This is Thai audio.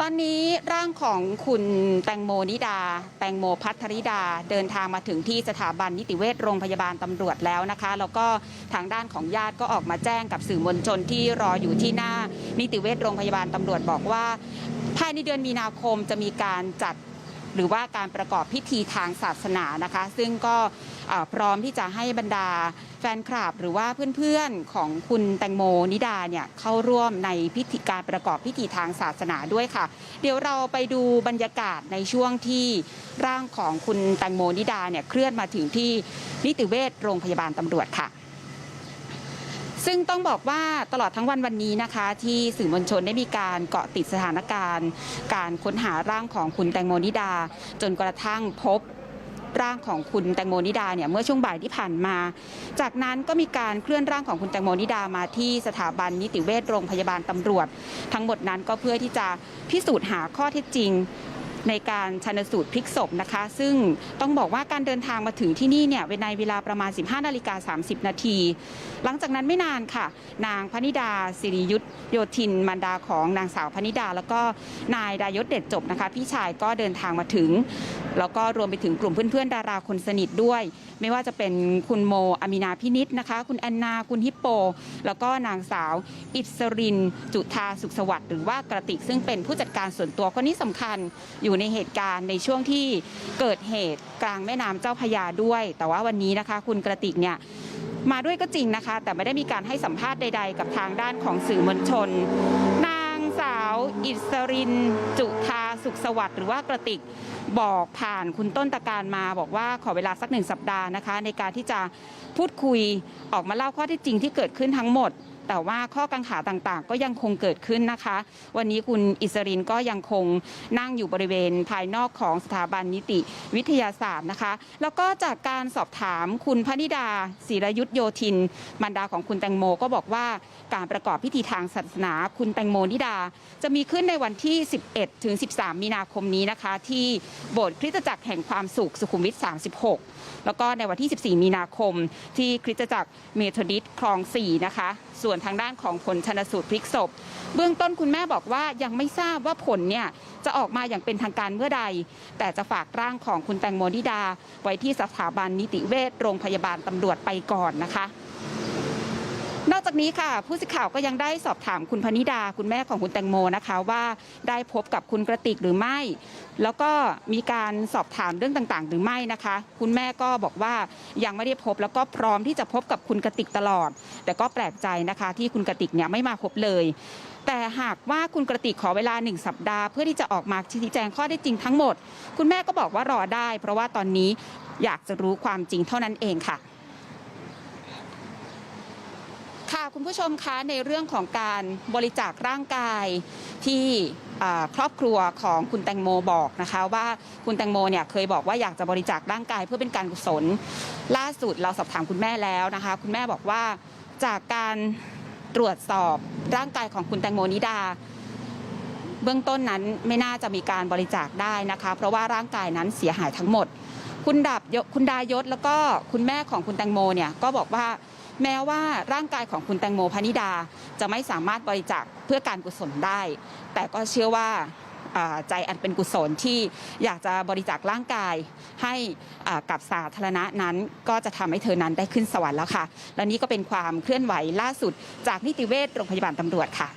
ตอนนี้ร่างของคุณแตงโมนิดา แตงโมพัทริดา เดินทางมาถึงที่สถาบันนิติเวชโรงพยาบาลตำรวจแล้วนะคะ แล้วก็ทางด้านของญาติก็ออกมาแจ้งกับสื่อมวลชนที่รออยู่ที่หน้านิติเวชโรงพยาบาลตำรวจบอกว่า ภายในเดือนมีนาคมจะมีการจัด หรือว่าการประกอบพิธีทางศาสนานะคะ ซึ่งก็พร้อมที่จะให้บรรดาแฟนคลับ หรือว่าเพื่อนๆของคุณแตงโมนิดาเนี่ยเข้าร่วมในพิธีการประกอบพิธีทางศาสนาด้วยค่ะ เดี๋ยวเราไปดูบรรยากาศในช่วงที่ร่างของคุณแตงโมนิดาเนี่ยเคลื่อนมาถึงที่นิติเวชโรงพยาบาลตำรวจค่ะ ซึ่งต้องบอกว่าตลอดทั้งวันวันนี้นะคะ ที่สื่อมวลชนได้มีการเกาะติดสถานการณ์ การค้นหาร่างของคุณแตงโมนิดา จนกระทั่งพบร่างของคุณแตงโมนิดาเนี่ยเมื่อช่วงบ่ายที่ผ่านมา จากนั้นก็มีการเคลื่อนร่างของคุณแตงโมนิดามาที่สถาบันนิติเวชโรงพยาบาลตำรวจ ทั้งหมดนั้นก็เพื่อที่จะพิสูจน์หาข้อเท็จจริง ในการชันสูตรพลิกศพนะคะ ซึ่งต้องบอกว่าการเดินทางมาถึงที่นี่เนี่ยในเวลาประมาณ 15นาฬิกา30 นาที หลังจากนั้นไม่นานค่ะ นางพนิดาสิริยุทธโยธินมารดาของนางสาวพนิดา แล้วก็นายดายศเด็ดจบนะคะ พี่ชายก็เดินทางมาถึง แล้วก็รวมไปถึงกลุ่มเพื่อนๆ ดาราคนสนิทด้วย ไม่ว่าจะเป็นคุณโมอามินาพินิษนะคะ คุณแอนนา คุณฮิปโป แล้วก็นางสาว อิสริน จุธาสุขสวัสดิ์หรือว่ากระติกซึ่งเป็นผู้จัดการส่วนตัวคนนี้สำคัญอยูู่่ในเหตุการณ์ในช่วงที่เกิดเหตุกลางแม่น้ำเจ้าพยาด้วย แต่ว่าวันนี้นะคะ คุณกระติกเนี่ยมาด้วยก็จริงนะคะ แต่ไม่ได้มีการให้สัมภาษณ์ใด ๆ กับทางด้านของสื่อมวลชน นางสาวอิสริน จุธาสุขสวัสดิ์หรือว่ากระติกบอกผ่านคุณต้นตะการมาบอกว่าขอเวลาสักหนึ่งสัปดาห์นะคะ ในการที่จะพูดคุยออกมาเล่าข้อที่จริงที่เกิดขึ้นทั้งหมด แต่ว่าข้อกังขาต่างๆ ก็ยังคงเกิดขึ้นนะคะ วันนี้คุณอิสรินก็ยังคงนั่งอยู่บริเวณภายนอกของสถาบันนิติวิทยาศาสตร์นะคะ แล้วก็จากการสอบถามคุณพนิดาศิรยุทธโยธินมารดาของคุณแตงโมก็บอกว่าการประกอบพิธีทางศาสนาคุณแตงโมนิดา จะมีขึ้นในวันที่ 11 ถึง 13 มีนาคมนี้นะคะ ที่โบสถ์คริสตจักรแห่งความสุขสุขุมวิท 36 แล้วก็ในวันที่ 14 มีนาคม ที่คริสตจักรเมโทดิสคลอง 4 นะคะส่วนทางด้านของผลชนสูตรพลิกศพ เบื้องต้นคุณแม่บอกว่ายังไม่ทราบว่าผลเนี่ยจะออกมาอย่างเป็นทางการเมื่อใด แต่จะฝากร่างของคุณแตงโมนิดา ไว้ที่สถาบันนิติเวชโรงพยาบาลตำรวจไปก่อนนะคะ นอกจากนี้ค่ะ ผู้สื่อข่าวก็ยังได้สอบถามคุณพนิดาคุณแม่ของคุณแตงโมนะคะว่าได้พบกับคุณกระติกหรือไม่ แล้วก็มีการสอบถามเรื่องต่างๆ หรือไม่นะคะ คุณแม่ก็บอกว่ายังไม่ได้พบแล้วก็พร้อมที่จะพบกับคุณกระติกตลอด แต่ก็แปลกใจนะคะที่คุณกระติกเนี่ยไม่มาพบเลย แต่หากว่าคุณกระติกขอเวลาหนึ่งสัปดาห์เพื่อที่จะออกมาชี้แจงข้อได้จริงทั้งหมด คุณแม่ก็บอกว่ารอได้ เพราะว่าตอนนี้อยากจะรู้ความจริงเท่านั้นเองค่ะ ค่ะคุณผู้ชมคะในเรื่องของการบริจาคร่างกายที่ครอบครัวของคุณแตงโมบอกนะคะ ว่าคุณแตงโมเนี่ยเคยบอกว่าอยากจะบริจาคร่างกายเพื่อเป็นการกุศล ล่าสุดเราสอบถามคุณแม่แล้วนะคะ คุณแม่บอกว่าจากการตรวจสอบร่างกายของคุณแตงโมนิดา เบื้องต้นนั้นไม่น่าจะมีการบริจาคได้นะคะ เพราะว่าร่างกายนั้นเสียหายทั้งหมด คุณดับคุณดายศแล้วก็คุณแม่ของคุณแตงโมเนี่ยก็บอกว่า แม้ว่าร่างกายของคุณแตงโมพนิดา จะไม่สามารถบริจาคเพื่อการกุศลได้ แต่ก็เชื่อว่าใจอันเป็นกุศลที่อยากจะบริจาคร่างกายให้กับสาธารณะนั้น ก็จะทำให้เธอนั้นได้ขึ้นสวรรค์แล้วค่ะ และนี่ก็เป็นความเคลื่อนไหวล่าสุดจากนิติเวชโรงพยาบาลตำรวจค่ะ